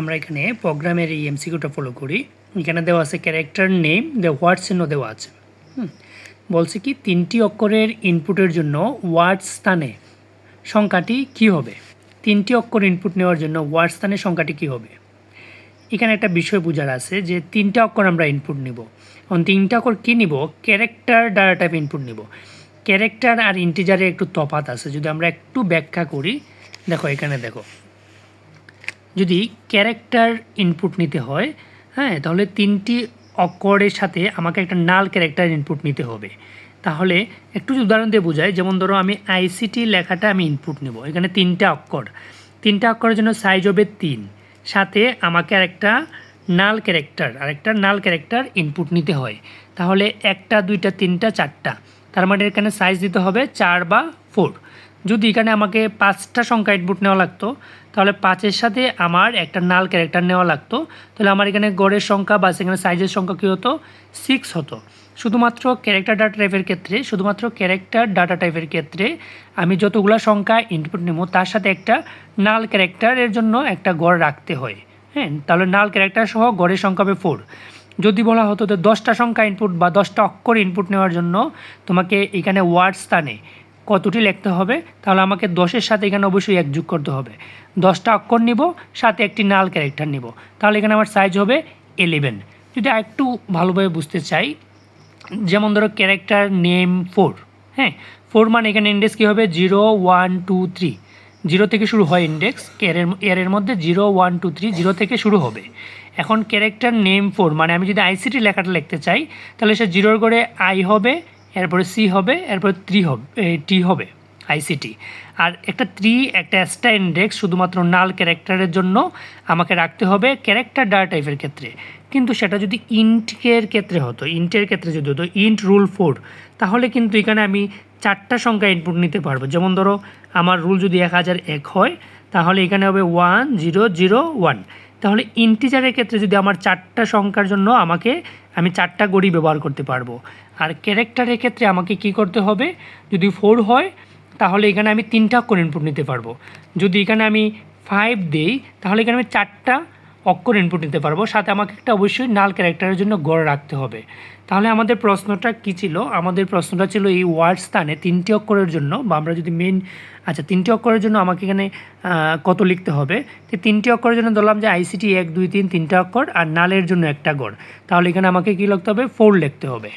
আমরা এখানে প্রোগ্রামের এই এমসিকিউটা ফলো করি। এখানে দেওয়া আছে ক্যারেক্টার নেম দে ওয়ার্ড চিহ্ন দেওয়া আছে। বলছে কি, তিনটি অক্ষরের ইনপুটের জন্য ওয়ার্ড স্থানে সংখ্যাটি কি হবে? তিনটি অক্ষর ইনপুট নেওয়ার জন্য ওয়ার্ড স্থানে সংখ্যাটি কি হবে? এখানে একটা বিষয় বোঝার আছে যে তিনটা অক্ষর আমরা ইনপুট নিব। এখন তিনটা অক্ষর কী নিব? ক্যারেক্টার ডাটা টাইপ ইনপুট নিব। ক্যারেক্টার আর ইন্টিজারে একটু তফাত আছে। যদি আমরা একটু ব্যাখ্যা করি, দেখো এখানে দেখো। যদি ক্যারেক্টার ইনপুট নিতে হয় হ্যাঁ তাহলে তিনটি অক্ষরের সাথে আমাকে একটা নাল ক্যারেক্টার ইনপুট নিতে হবে। তাহলে একটু উদাহরণ দিয়ে বোঝাই, যেমন ধরো আমি আইসিটি লেখাটা আমি ইনপুট নেব। এখানে তিনটা অক্ষর। তিনটা অক্ষরের জন্য সাইজ হবে তিন। সাথে আমাকে আরেকটা নাল ক্যারেক্টার আরেকটা নাল ক্যারেক্টার ইনপুট নিতে হয়। তাহলে একটা, দুইটা, তিনটা, চারটা। তার মানে এখানে সাইজ দিতে হবে চার বা ফোর যদি এখানে আমাকে পাঁচটা সংখ্যা ইনপুট নেওয়া লাগতো, তাহলে পাঁচের সাথে আমার একটা নাল ক্যারেক্টার নেওয়া লাগতো। তাহলে আমার এখানে গড়ের সংখ্যা বা সেখানে সাইজের সংখ্যা কী হতো? সিক্স হতো। শুধুমাত্র ক্যারেক্টার ডাটা টাইপের ক্ষেত্রে, শুধুমাত্র ক্যারেক্টার ডাটা টাইপের ক্ষেত্রে আমি যতগুলো সংখ্যা ইনপুট নেব, তার সাথে একটা নাল ক্যারেক্টারের জন্য একটা গড় রাখতে হয়। হ্যাঁ তাহলে নাল ক্যারেক্টার সহ গড়ের সংখ্যা হবে ফোর যদি বলা হতো যে দশটা সংখ্যা ইনপুট বা দশটা অক্ষর ইনপুট নেওয়ার জন্য তোমাকে এখানে ওয়ার্ড স্থানে কতটি লিখতে হবে? তাহলে আমাকে দশের সাথে এখানে অবশ্যই এক যোগ করতে হবে। দশটা অক্ষর নিব, সাথে একটি নাল ক্যারেক্টার নিব। তাহলে এখানে আমার সাইজ হবে এলেভেন যদি আরেকটু ভালোভাবে বুঝতে চাই, যেমন ধরো ক্যারেক্টার নেম ফোর হ্যাঁ? ফোর মানে এখানে ইন্ডেক্স কী হবে? Zero one two three zero থেকে শুরু হয় ইন্ডেক্স এর এর মধ্যে zero one two three zero থেকে শুরু হবে। এখন ক্যারেক্টার নেম ফোর মানে আমি যদি আইসিটি লেখাটা লিখতে চাই, তাহলে সে জিরোর করে আই হবে এরপরে সি হবে, এরপরে ত্রি হবে টি হবে আইসিটি আর একটা ত্রি, একটা এক্সট্রা ইন্ডেক্স শুধুমাত্র নাল ক্যারেক্টারের জন্য আমাকে রাখতে হবে ক্যারেক্টার ডাটা টাইপের ক্ষেত্রে। কিন্তু সেটা যদি ইন্টের ক্ষেত্রে হতো ইন্টের ক্ষেত্রে যদি হতো ইন্ট রুল ফোর তাহলে কিন্তু এখানে আমি চারটা সংখ্যা ইনপুট নিতে পারব। যেমন ধরো, আমার রুল যদি এক হাজার এক হয়, তাহলে এখানে হবে ওয়ান জিরো জিরো ওয়ান তাহলে ইন্টিজারের ক্ষেত্রে যদি আমার চারটা সংখ্যার জন্য আমাকে আমি চারটা গড়ি ব্যবহার করতে পারব। আর ক্যারেক্টারের ক্ষেত্রে আমাকে কি করতে হবে? যদি ফোর হয়, তাহলে এখানে আমি তিনটা অক্ষর ইনপুট নিতে পারব। যদি এখানে আমি ফাইভ দিই, তাহলে এখানে আমি চারটা অক্ষর ইনপুট নিতে পারব। সাথে আমাকে একটা অবশ্যই নাল ক্যারেক্টারের জন্য গড় রাখতে হবে। তাহলে আমাদের প্রশ্নটা কি ছিল? আমাদের প্রশ্নটা ছিল এই ওয়ার্ড স্থানে তিনটি অক্ষরের জন্য বা আমরা যদি মেন আচ্ছা তিনটি অক্ষরের জন্য আমাকে এখানে কত লিখতে হবে? তো তিনটি অক্ষরের জন্য ধরলাম যে আইসিটি এক, দুই, তিন, তিনটা অক্ষর আর নালের জন্য একটা গড়। তাহলে এখানে আমাকে কী লিখতে হবে? ফোর লিখতে হবে।